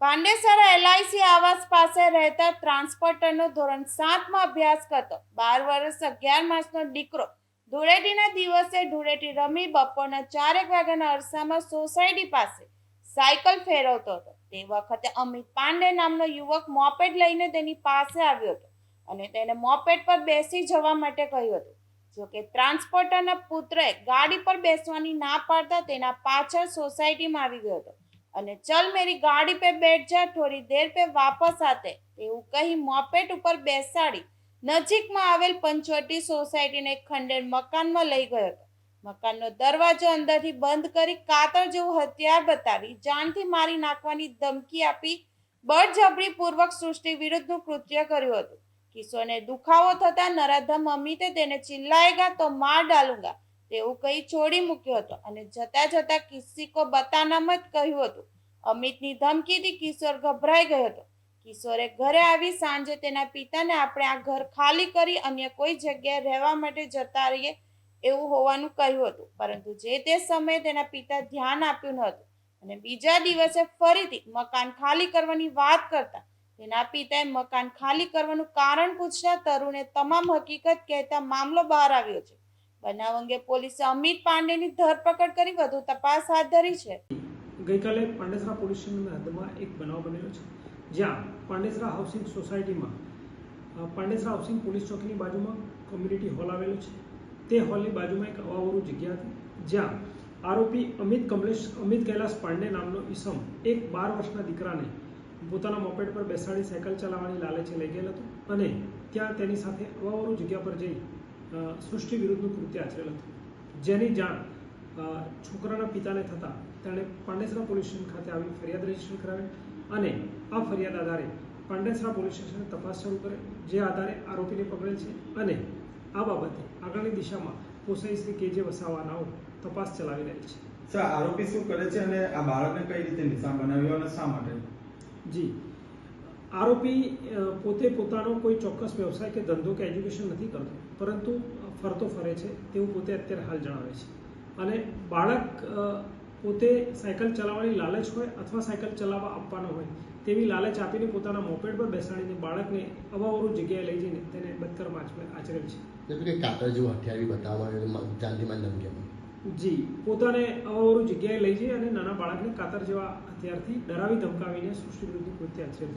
Pandesara LIC આવાસ પાસે રહેતા ટ્રાન્સપોર્ટરનો ધોરણ સાતમાં અભ્યાસ કરતો. બાર વર્ષ અગિયાર માસનો દીકરો. ધૂળેટીના દિવસે ધૂળેટી રમી બપોરના ચારેક વાગ્યાના અરસામાં સોસાયટી પાસે સાયકલ ફેરવતો હતો. તે વખતે અમિત પાંડે નામનો યુવક મોપેડ લઈને તેની પાસે આવ્યો હતો અને તેને મોપેડ પર બેસી જવા માટે કહ્યું હતું. જોકે ટ્રાન્સપોર્ટરના પુત્રએ ગાડી પર બેસવાની ના પાડતા તેના પાછળ સોસાયટીમાં આવી ગયો હતો. અને ચલ મેરી ગાડી પે બેઠ જા, થોડી દેર પે વાપસ આતે. એવું કહી મોપેટ ઉપર બેસાડી. નજીકમાં આવેલ પંચવટી સોસાયટીને ખંડેર મકાનમાં લઈ ગયો હતો. મકાનનો દરવાજો અંદરથી બંધ કરી કાતર જેવું હથિયાર બતાવી, જાનથી મારી નાખવાની ધમકી આપી, બળજબરીપૂર્વક સૃષ્ટિ વિરુદ્ધનું કૃત્ય કર્યું હતું. કિશોરને દુખાવો થતા નરાધમ અમિતે તેને ચિલ્લાયેગા, તો માર ડાલુંગા. તેવું કહી છોડી મૂક્યો હતો. અને જતા જતા કિસી કો મત કહ્યું હતું. અમિતની ધમકીથી કિશોર ગભરાઈ ગયો હતો. કિશોરે ઘરે આવી સાંજે તેના પિતાને આપણે આ ઘર ખાલી કરી અન્ય કોઈ જગ્યાએ રહેવા માટે જતા રહીએ એવું હોવાનું કહ્યું હતું. પરંતુ જે તે સમયે તેના પિતા ધ્યાન આપ્યું ન હતું. અને બીજા દિવસે ફરીથી મકાન ખાલી કરવાની વાત કરતા તેના પિતાએ મકાન ખાલી કરવાનું કારણ પૂછતા તરુણે તમામ હકીકત કહેતા મામલો બહાર આવ્યો છે. બનાવ અંગે પોલીસે અમિત પાંડેની ધરપકડ કરી વધુ તપાસ હાથ ધરી છે. ગઈકાલે પાંડેસરા પોલીસ સ્ટેશનની હદમાં એક બનાવ બનેલો છે, જ્યાં પાંડેસરા હાઉસિંગ સોસાયટીમાં પાંડેસરા હાઉસિંગ પોલીસ ચોકીની બાજુમાં કોમ્યુનિટી હોલ આવેલો છે. તે હોલની બાજુમાં એક અવાવરું જગ્યા હતી, જ્યાં આરોપી અમિત કમલેશ, અમિત કૈલાસ પાંડે નામનો ઈસમ એક બાર વર્ષના દીકરાને પોતાના મોપેડ પર બેસાડી સાયકલ ચલાવવાની લાલચે લઈ ગયેલ હતો અને ત્યાં તેની સાથે અવાવરું જગ્યા પર જઈ સૃષ્ટિ વિરુદ્ધનું કૃત્ય આચરેલ હતું. જેની જાણ છોકરાના પિતાને થતાં તેણે પાંડેસરા પોલીસ સ્ટેશન ખાતે આવી ફરિયાદ રજિસ્ટર કરાવી અને આ ફરિયાદ આધારે પાંડેસરા પોલીસ સ્ટેશને તપાસ શરૂ કરે જે આધારે આરોપીને પકડેલ છે અને આ બાબતે આગળની દિશામાં પોસાઈ શ્રી કેજે વસાવાનાઓ તપાસ ચલાવી રહી છે. સર આરોપી શું કરે છે અને આ બાળકને કઈ રીતે નિશાન બનાવ્યો અને શા માટે? જી. આરોપી પોતે પોતાનો કોઈ ચોક્કસ વ્યવસાય કે ધંધો કે એજ્યુકેશન નથી કરતો પરંતુ ફરતો ફરે છે તેવું પોતે અત્યારે હાલ જણાવે છે. અને બાળક પોતે સાયકલ ચલાવવાની લાલચ હોય અથવા સાયકલ ચલાવવા આપવાનો હોય તેવી લાલચ આપીને પોતાના મોપેડ પર બેસાડીને બાળકને અવાવરું જગ્યાએ લઈ જઈને તેને આચરે- આચરેલ છે. હથિયાર જી પોતાને અવાવરું જગ્યાએ લઈ જઈ અને નાના બાળકને કાતર જેવા હથિયારથી ડરાવી ધમકાવીને સૃષ્ટિ વિરુદ્ધ કૃત્ય આચરેલ છે.